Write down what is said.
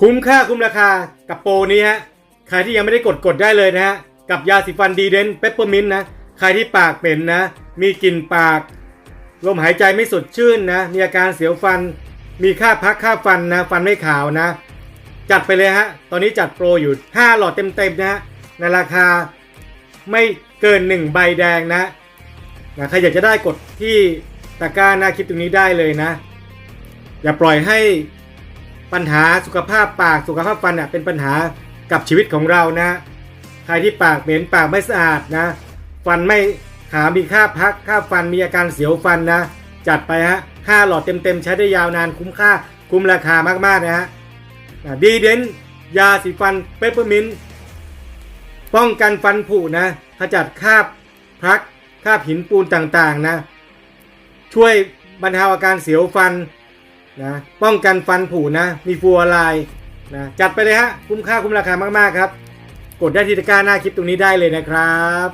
คุ้มค่าคุ้มราคากับโปรนี้ฮะ ใครที่ยังไม่ได้กดกดได้เลยนะฮะ กับยาสีฟันดีเดนเปปเปอร์มินต์นะ ใครที่ปากเป็นนะ มีกลิ่นปาก ลมหายใจไม่สดชื่นนะ มีอาการเสียวฟัน มีค่าพักค่าฟันนะ ฟันไม่ขาวนะ จัดไปเลยฮะ ตอนนี้จัดโปรอยู่ 5 หลอดเต็มๆนะฮะ ในราคาไม่เกิน 1 ใบแดงนะนะ ใครอยากจะได้กดที่ตะกร้าหน้าคลิปตรงนี้ได้เลยนะ อย่าปล่อยให้ ปัญหาสุขภาพปากสุขภาพฟันเน่ยเป็นปัญหากับชีวิตของเรานะ ใครที่ปากเหม็นปากไม่สะอาดนะ ฟันไม่ขามีค่าพักค่าฟันมีอาการเสียวฟันนะ จัดไปฮะห้าหลอดเต็มๆ ใช้ได้ยาวนานคุ้มค่าคุ้มราคามากๆนะฮะดีเดนยาสีฟันเปปเปอร์มินป้องกันฟันผุนะขจัดคราบพักคราบหินปูนต่างๆนะ ช่วยบรรเทาอาการเสียวฟัน นะป้องกันฟันผุนะ มีฟลูออไรนะจัดไปเลยฮะ คุ้มค่าคุ้มราคามากๆครับ กดได้ที่ตะกร้าหน้าคลิปตรงนี้ได้เลยนะครับ